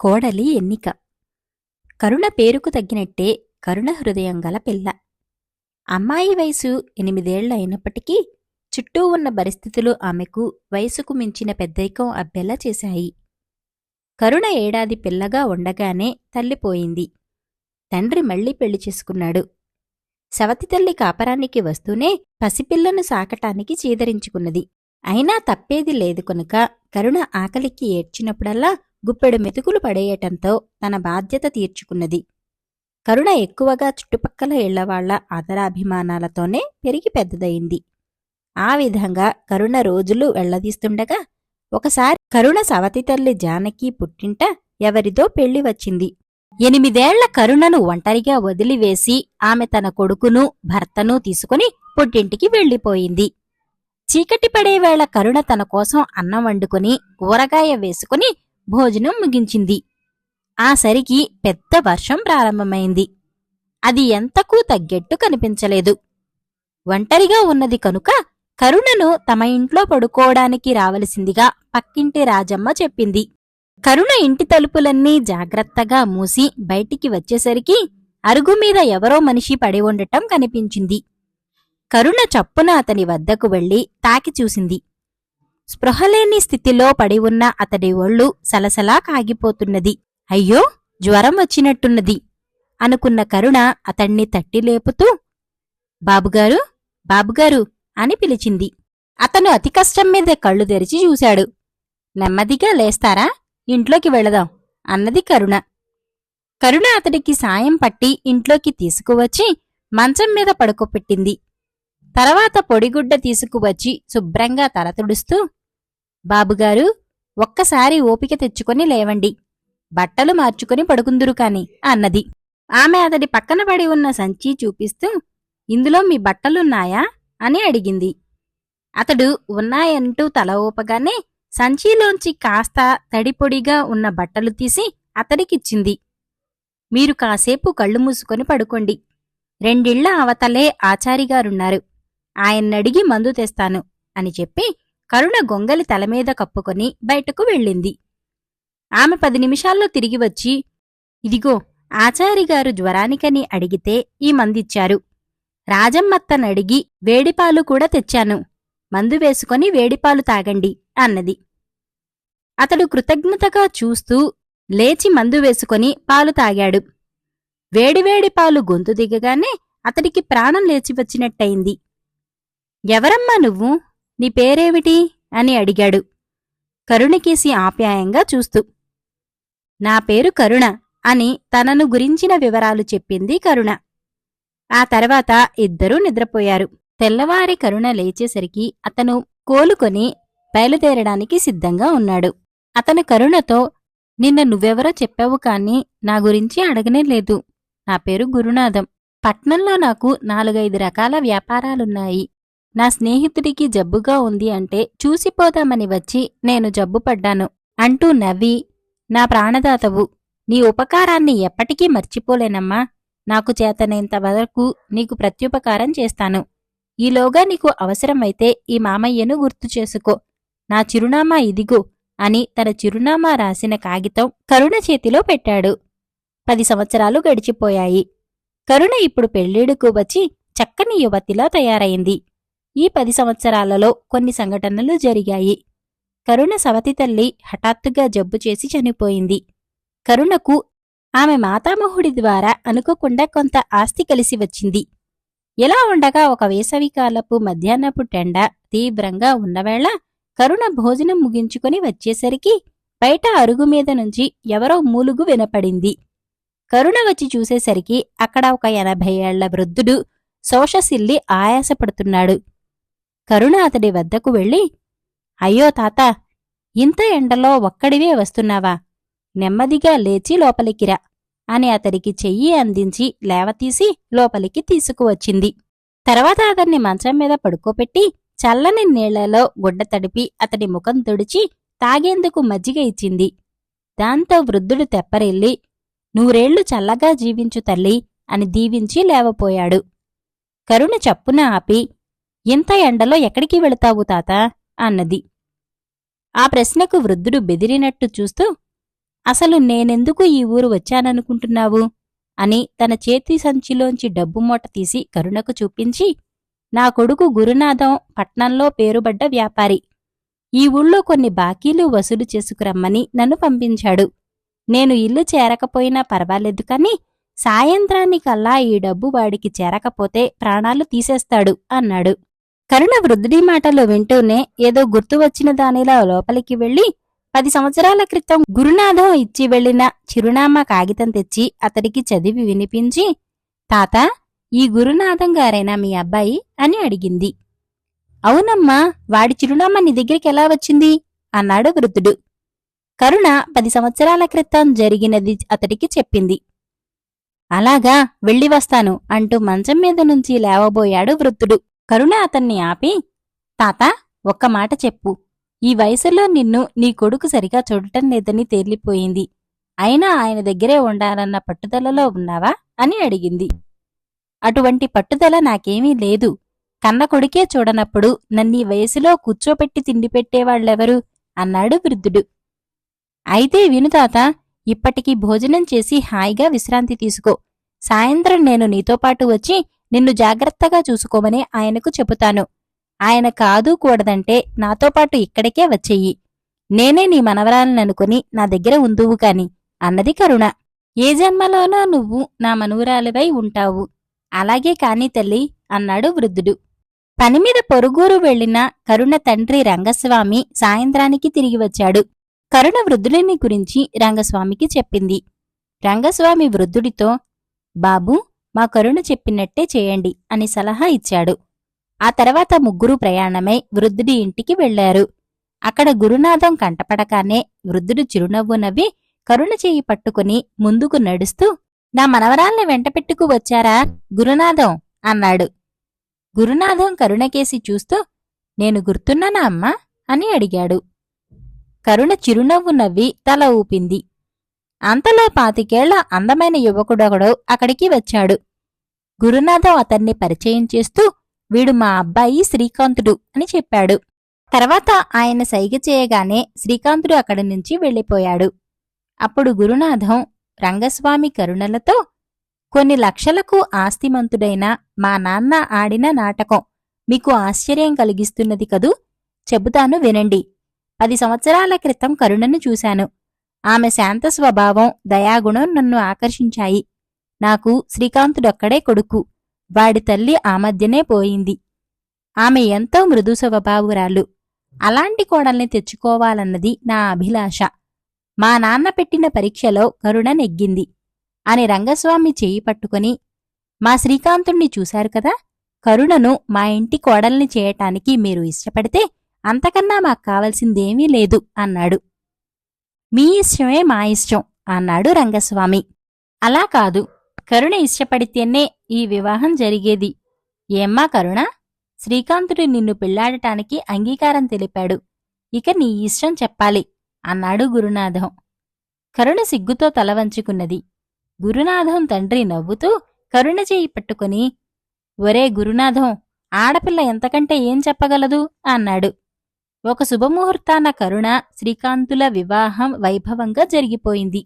కోడలి ఎన్నిక. కరుణ పేరుకు తగ్గినట్టే కరుణ హృదయం గల పిల్ల. అమ్మాయి వయసు ఎనిమిదేళ్ళ అయినప్పటికీ చుట్టూ ఉన్న పరిస్థితులు ఆమెకు వయసుకు మించిన పెద్దరికం అబ్బెలా చేశాయి. కరుణ ఏడాది పిల్లగా ఉండగానే తల్లిపోయింది. తండ్రి మళ్ళీ పెళ్ళి చేసుకున్నాడు. సవతి తల్లి కాపరానికి వస్తూనే పసిపిల్లను సాకటానికి చీదరించుకున్నది. అయినా తప్పేది లేదు కనుక కరుణ ఆకలికి ఏడ్చినప్పుడల్లా గుప్పెడు మెతుకులు పడేయటంతో తన బాధ్యత తీర్చుకున్నది. కరుణ ఎక్కువగా చుట్టుపక్కల ఇళ్ళవాళ్ళ ఆదరాభిమానాలతోనే పెరిగి పెద్దదయింది. ఆ విధంగా కరుణ రోజులు వెళ్ళదీస్తుండగా ఒకసారి కరుణ సవతి తల్లి జానకి పుట్టింట ఎవరిదో పెళ్ళి వచ్చింది. ఎనిమిదేళ్ళ కరుణను ఒంటరిగా వదిలివేసి ఆమె తన కొడుకును భర్తను తీసుకుని పుట్టింటికి వెళ్ళిపోయింది చీకటి పడేవేళ కరుణ తన కోసం అన్నం వండుకుని కూరగాయ వేసుకుని భోజనం ముగించింది. ఆ సరికి పెద్ద వర్షం ప్రారంభమైంది. అది ఎంతకూ తగ్గెట్టు కనిపించలేదు. ఒంటరిగా ఉన్నది కనుక కరుణను తమ ఇంట్లో పడుకోవడానికి రావలసిందిగా పక్కింటి రాజమ్మ చెప్పింది. కరుణ ఇంటి తలుపులన్నీ జాగ్రత్తగా మూసి బయటికి వచ్చేసరికి అరుగుమీద ఎవరో మనిషి పడి ఉండటం కనిపించింది. కరుణ చప్పున అతని వద్దకు వెళ్ళి తాకి చూసింది. స్పృహలేని స్థితిలో పడి ఉన్న అతడి ఒళ్ళు సలసలా కాగిపోతున్నది. అయ్యో జ్వరం వచ్చినట్టున్నది అనుకున్న కరుణ అతణ్ణి తట్టి లేపుతూ బాబుగారు బాబుగారు అని పిలిచింది. అతను అతి కష్టం మీద కళ్ళు తెరిచి చూశాడు. నెమ్మదిగా లేస్తారా? ఇంట్లోకి వెళదాం అన్నది కరుణ. కరుణ అతడికి సాయం పట్టి ఇంట్లోకి తీసుకువచ్చి మంచం మీద పడుకోపెట్టింది. తర్వాత పొడిగుడ్డ తీసుకువచ్చి శుభ్రంగా తల తుడుస్తూ బాబుగారు ఒక్కసారి ఓపిక తెచ్చుకొని లేవండి. బట్టలు మార్చుకుని పడుకుందురు కాని అన్నది. ఆమె అతడి పక్కన పడి ఉన్న సంచి చూపిస్తూ ఇందులో మీ బట్టలున్నాయా? అని అడిగింది. అతడు ఉన్నాయంటూ తల ఊపగానే సంచిలోంచి కాస్త తడిపొడిగా ఉన్న బట్టలు తీసి అతడికిచ్చింది. మీరు కాసేపు కళ్ళు మూసుకొని పడుకోండి. రెండిళ్ళ అవతలే ఆచారిగారున్నారు. ఆయన్నడిగి మందు తెస్తాను అని చెప్పి కరుణ గొంగలి తలమీద కప్పుకొని బయటకు వెళ్ళింది. ఆమె పది నిమిషాల్లో తిరిగి వచ్చి ఇదిగో ఆచారిగారు జ్వరానికని అడిగితే ఈ మందిచ్చారు. రాజమ్మత్తనడిగి వేడిపాలు కూడా తెచ్చాను. మందు వేసుకొని వేడిపాలు తాగండి అన్నది. అతడు కృతజ్ఞతగా చూస్తూ లేచి మందు వేసుకొని పాలు తాగాడు. వేడివేడి పాలు గొంతు దిగగానే అతడికి ప్రాణం లేచి వచ్చినట్టయింది ఎవరమ్మా నువ్వు? నీ పేరేమిటి? అని అడిగాడు. కరుణకేసి ఆప్యాయంగా చూస్తూ నా పేరు కరుణ అని తనను గురించిన వివరాలు చెప్పింది కరుణ. ఆ తర్వాత ఇద్దరూ నిద్రపోయారు. తెల్లవారి కరుణ లేచేసరికి అతను కోలుకొని బయలుదేరడానికి సిద్ధంగా ఉన్నాడు. అతను కరుణతో నిన్న నువ్వెవరో చెప్పావు కాని నా గురించి అడగనే లేదు. నా పేరు గురునాథం. పట్నంలో నాకు నాలుగైదు రకాల వ్యాపారాలున్నాయి. నా స్నేహితుడికి జబ్బుగా ఉంది అంటే చూసిపోదామని వచ్చి నేను జబ్బుపడ్డాను అంటూ నవ్వి నా ప్రాణదాతవు నీ ఉపకారాన్ని ఎప్పటికీ మర్చిపోలేనమ్మా. నాకు చేతనేంత వరకు నీకు ప్రత్యుపకారం చేస్తాను. ఈలోగా నీకు అవసరమైతే ఈ మామయ్యను గుర్తు చేసుకో. నా చిరునామా ఇదిగో అని తన చిరునామా రాసిన కాగితం కరుణ చేతిలో పెట్టాడు. పది సంవత్సరాలు గడిచిపోయాయి. కరుణ ఇప్పుడు పెళ్ళిడుకు వచ్చి చక్కని యువతిలా తయారైంది. ఈ పది సంవత్సరాలలో కొన్ని సంఘటనలు జరిగాయి. కరుణ సవతి తల్లి హఠాత్తుగా జబ్బు చేసి చనిపోయింది. కరుణకు ఆమె మాతామహుడి ద్వారా అనుకోకుండా కొంత ఆస్తి కలిసి వచ్చింది. ఎలా ఉండగా ఒక వేసవికాలపు మధ్యాహ్నపు టెండ తీవ్రంగా ఉన్నవేళ కరుణ భోజనం ముగించుకొని వచ్చేసరికి బయట అరుగు మీద నుంచి ఎవరో మూలుగు వినపడింది. కరుణ వచ్చి చూసేసరికి అక్కడ ఒక ఎనభై ఏళ్ళ వృద్ధుడు శోషసిల్లి ఆయాసపడుతున్నాడు. కరుణ అతడి వద్దకు వెళ్ళి అయ్యో తాత ఇంత ఎండలో ఒక్కడివే వస్తున్నావా? నెమ్మదిగా లేచి లోపలికిరా అని అతడికి చెయ్యి అందించి లేవతీసి లోపలికి తీసుకువచ్చింది. తర్వాత అతన్ని మంచం మీద పడుకోపెట్టి చల్లని నీళ్ళలో గుడ్డ తడిపి అతడి ముఖం తుడిచి తాగేందుకు మజ్జిగ ఇచ్చింది. దాంతో వృద్ధుడు తెప్పరెళ్ళి నూరేళ్ళు చల్లగా జీవించు తల్లి అని దీవించి లేవపోయాడు. కరుణ చప్పున ఆపి ఇంత ఎండలో ఎక్కడికి వెళతావు తాత? అన్నది. ఆ ప్రశ్నకు వృద్ధుడు బెదిరినట్టు చూస్తూ అసలు నేనెందుకు ఈ ఊరు వచ్చాననుకుంటున్నావు? అని తన చేతి సంచిలోంచి డబ్బు మూట తీసి కరుణకు చూపించి నా కొడుకు గురునాథం పట్నంలో పేరుబడ్డ వ్యాపారి. ఈ ఊళ్ళో కొన్ని బాకీలు వసూలు చేసుకురమ్మని నన్ను పంపించాడు. నేను ఇల్లు చేరకపోయినా పర్వాలేదు కాని సాయంత్రానికల్లా ఈ డబ్బు వాడికి చేరకపోతే ప్రాణాలు తీసేస్తాడు అన్నాడు. కరుణ వృద్ధుడి మాటలు వింటూనే ఏదో గుర్తు వచ్చిన దానిలా లోపలికి వెళ్ళి పది సంవత్సరాల క్రితం గురునాథం ఇచ్చి వెళ్ళిన చిరునామా కాగితం తెచ్చి అతడికి చదివి వినిపించి తాత ఈ గురునాథం గారైనా మీ అబ్బాయి? అని అడిగింది. అవునమ్మా వాడి చిరునామా నీ దగ్గరికి ఎలా వచ్చింది? అన్నాడు వృద్ధుడు. కరుణ పది సంవత్సరాల క్రితం జరిగినది అతడికి చెప్పింది. అలాగా వెళ్ళి వస్తాను అంటూ మంచం మీద నుంచి లేవబోయాడు వృద్ధుడు. కరుణ అతన్ని ఆపి తాత ఒక్క మాట చెప్పు. ఈ వయసులో నిన్ను నీ కొడుకు సరిగా చూడటం లేదని తేలిపోయింది. అయినా ఆయన దగ్గరే ఉండాలన్న పట్టుదలలో ఉన్నావా? అని అడిగింది. అటువంటి పట్టుదల నాకేమీ లేదు. కన్న కొడుకే చూడనప్పుడు నన్నీ వయసులో కూర్చోపెట్టి తిండి పెట్టేవాళ్ళెవరు అన్నాడు వృద్ధుడు. అయితే విను తాత ఇప్పటికి భోజనం చేసి హాయిగా విశ్రాంతి తీసుకో. సాయంత్రం నేను నీతో పాటు వచ్చి నిన్ను జాగ్రత్తగా చూసుకోమని ఆయనకు చెబుతాను. ఆయన కాదు కూడదంటే నాతో పాటు ఇక్కడికే వచ్చేయి. నేనే నీ మనవరాలననుకుని నా దగ్గర ఉందువు కాని అన్నది కరుణ. ఏ జన్మలోనో నువ్వు నా మనవురాలివై ఉంటావు. అలాగే కాని తల్లి అన్నాడు వృద్ధుడు. పనిమీద పొరుగురు వెళ్ళిన కరుణ తండ్రి రంగస్వామి సాయంత్రానికి తిరిగి వచ్చాడు. కరుణ వృద్ధుడిని గురించి రంగస్వామికి చెప్పింది. రంగస్వామి వృద్ధుడితో బాబూ మా కరుణ చెప్పినట్టే చేయండి అని సలహా ఇచ్చాడు. ఆ తర్వాత ముగ్గురు ప్రయాణమై వృద్ధుడి ఇంటికి వెళ్ళారు అక్కడ గురునాథం కంటపడకానే వృద్ధుడు చిరునవ్వు నవ్వి కరుణ చేయి పట్టుకుని ముందుకు నడుస్తూ నా మనవరాల్ని వెంటపెట్టుకు వచ్చారా గురునాథం? అన్నాడు. గురునాథం కరుణకేసి చూస్తూ నేను గుర్తున్నానా అమ్మా? అని అడిగాడు. కరుణ చిరునవ్వు నవ్వి తల ఊపింది. అంతలో పాతికేళ్ళ అందమైన యువకుడొకడు అక్కడికి వచ్చాడు. గురునాథం అతన్ని పరిచయం చేస్తూ వీడు మా అబ్బాయి శ్రీకాంతుడు అని చెప్పాడు. తర్వాత ఆయన సైగ చేయగానే శ్రీకాంతుడు అక్కడి నుంచి వెళ్ళిపోయాడు. అప్పుడు గురునాథం రంగస్వామి కరుణలతో కొన్ని లక్షలకు ఆస్తిమంతుడైన మా నాన్న ఆడిన నాటకం మీకు ఆశ్చర్యం కలిగిస్తున్నది కదూ? చెబుతాను వినండి. పది సంవత్సరాల క్రితం కరుణను చూశాను. ఆమె శాంత స్వభావం దయాగుణం నన్ను ఆకర్షించాయి. నాకు శ్రీకాంతుడొక్కడే కొడుకు. వాడి తల్లి ఆ మధ్యనే పోయింది. ఆమె ఎంతో మృదు స్వభావురాలు. అలాంటి కోడల్ని తెచ్చుకోవాలన్నది నా అభిలాష. మా నాన్న పెట్టిన పరీక్షలో కరుణ నెగ్గింది. అని రంగస్వామి చేయి పట్టుకుని మా శ్రీకాంతుణ్ణి చూశారు కదా? కరుణను మా ఇంటి కోడల్ని చేయటానికి మీరు ఇష్టపడితే అంతకన్నా మాకు కావలసిందేమీ లేదు అన్నాడు. మీ ఇష్టమే మా ఇష్టం అన్నాడు రంగస్వామి. అలా కాదు కరుణ ఇష్టపడితేనే ఈ వివాహం జరిగేది. ఏమ్మా కరుణ? శ్రీకాంతుడు నిన్ను పెళ్ళాడటానికి అంగీకారం తెలిపాడు. ఇక నీ ఇష్టం చెప్పాలి అన్నాడు గురునాథం. కరుణ సిగ్గుతో తలవంచుకున్నది గురునాథం తండ్రి నవ్వుతూ కరుణ చేయి పట్టుకుని ఒరే గురునాథం ఆడపిల్ల ఎంతకంటే ఏం చెప్పగలదు? అన్నాడు. ఒక శుభముహూర్తాన కరుణ శ్రీకాంతుల వివాహం వైభవంగా జరిగిపోయింది.